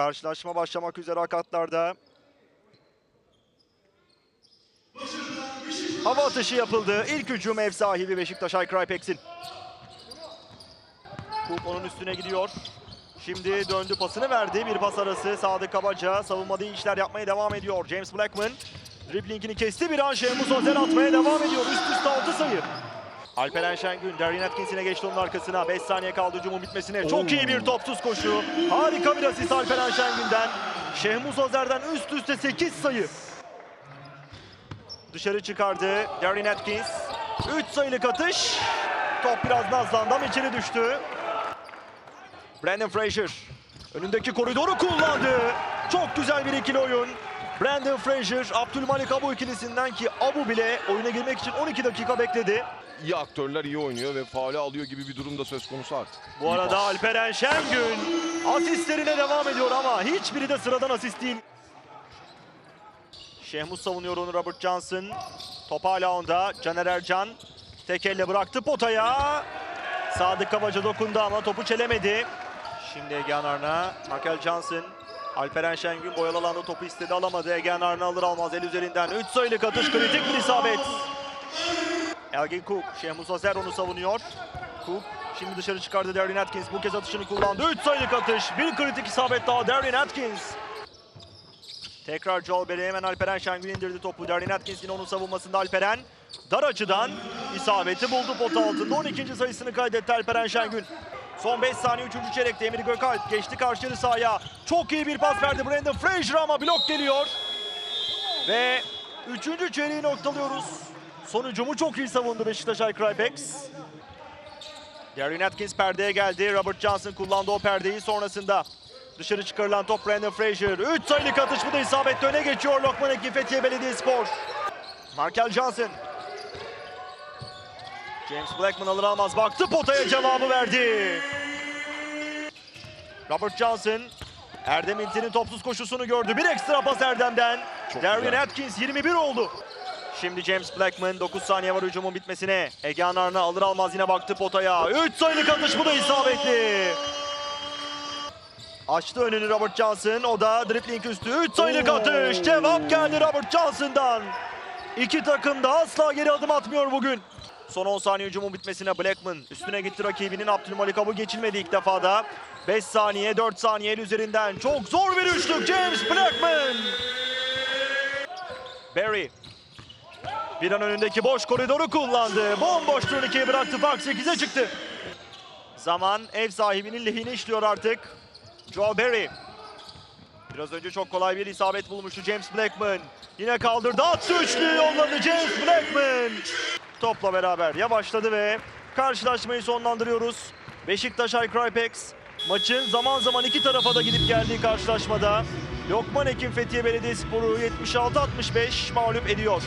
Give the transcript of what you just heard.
Karşılaşma başlamak üzere akatlarda. Hava atışı yapıldı. İlk hücum ev sahibi Beşiktaş Aykraypex'in. Kup onun üstüne gidiyor. Şimdi döndü pasını verdi. Bir pas arası. Sadık Kabaca savunmada iyi işler yapmaya devam ediyor. James Blackman driblingini kesti. Bir an Şehmus Ozer atmaya devam ediyor. Üst üste 6 sayı. Alperen Şengün, Darren Atkins'ine geçti onun arkasına. 5 saniye kaldı hücumun bitmesine. Çok iyi bir topsuz koşu. Harika bir asist Alperen Şengün'den. Şehmus Ozer'den üst üste 8 sayı. Dışarı çıkardı Darren Atkins. 3 sayılık atış. Top biraz nazlandı ama içeri düştü. Brandon Frazier önündeki koridoru kullandı. Çok güzel bir ikili oyun. Brandon Frazier, Abdülmalik Abu ikilisinden ki Abu bile oyuna girmek için 12 dakika bekledi. İyi aktörler iyi oynuyor ve faale alıyor gibi bir durum da söz konusu artık. Bu İyi arada pas. Alperen Şengün asistlerine devam ediyor ama hiçbiri de sıradan asist değil. Şehmus savunuyor onu Robert Johnson. Top hala onda. Caner Ercan tek elle bıraktı potaya. Sadık Kabaca dokundu ama topu çelemedi. Şimdi Egehan Arna, Michael Johnson. Alperen Şengün boyalı alanda topu istedi alamadı. Egehan Arna alır almaz el üzerinden. 3 sayılık atış kritik bir isabet. Elgin Cook, Şehmus Azer onu savunuyor. Cook şimdi dışarı çıkardı Darren Atkins. Bu kez atışını kullandı. 3 sayılık atış. Bir kritik isabet daha Darren Atkins. Tekrar Joel Berry hemen Alperen Şengün indirdi topu. Darren Atkins yine onun savunmasında Alperen. Dar açıdan isabeti buldu pota altında. 12. sayısını kaydetti Alperen Şengün. Son 5 saniye 3. çeyrekte Emir Gökalp geçti karşı yarı sahaya. Çok iyi bir pas verdi Brandon Frazier ama blok geliyor. Ve 3. çeyreği noktalıyoruz. Sonucumu çok iyi savundu Beşiktaş Aykraybex. Darren Atkins perdeye geldi. Robert Johnson kullandı o perdeyi sonrasında. Dışarı çıkarılan top Brandon Frazier. 3 sayılık atış bu da isabetli öne geçiyor Lokman Ekin Fethiye Belediyespor. Markel Johnson. James Blackman alır almaz baktı potaya cevabı verdi. Robert Johnson Erdem İlter'in topsuz koşusunu gördü. Bir ekstra pas Erdem'den. Çok güzel. Atkins 21 oldu. Şimdi James Blackman 9 saniye var hücumun bitmesine. Egehan Arna alır almaz yine baktı potaya. 3 sayılık atış bu da isabetli. Açtı önünü Robert Johnson. O da dribbling üstü. 3 sayılık atış. Cevap geldi Robert Johnson'dan. İki takım da asla geri adım atmıyor bugün. Son 10 saniye hücumun bitmesine Blackman üstüne gitti rakibinin Abdülmalik Abu geçilmedi ilk defada. 5 saniye 4 saniye üzerinden çok zor bir üçlük James Blackman. Barry bir an önündeki boş koridoru kullandı. Bomboş turnikeyi bıraktı. Fark 8'e çıktı. Zaman ev sahibinin lehine işliyor artık. Joe Barry. Biraz önce çok kolay bir isabet bulmuştu James Blackman. Yine kaldırdı. Attı üçlüyü yolladı James Blackman. Topla beraber yavaşladı ve karşılaşmayı sonlandırıyoruz. Beşiktaş Aykraypex maçın zaman zaman iki tarafa da gidip geldiği karşılaşmada Lokman Ekim Fethiye Belediyespor'u 76-65 mağlup ediyor.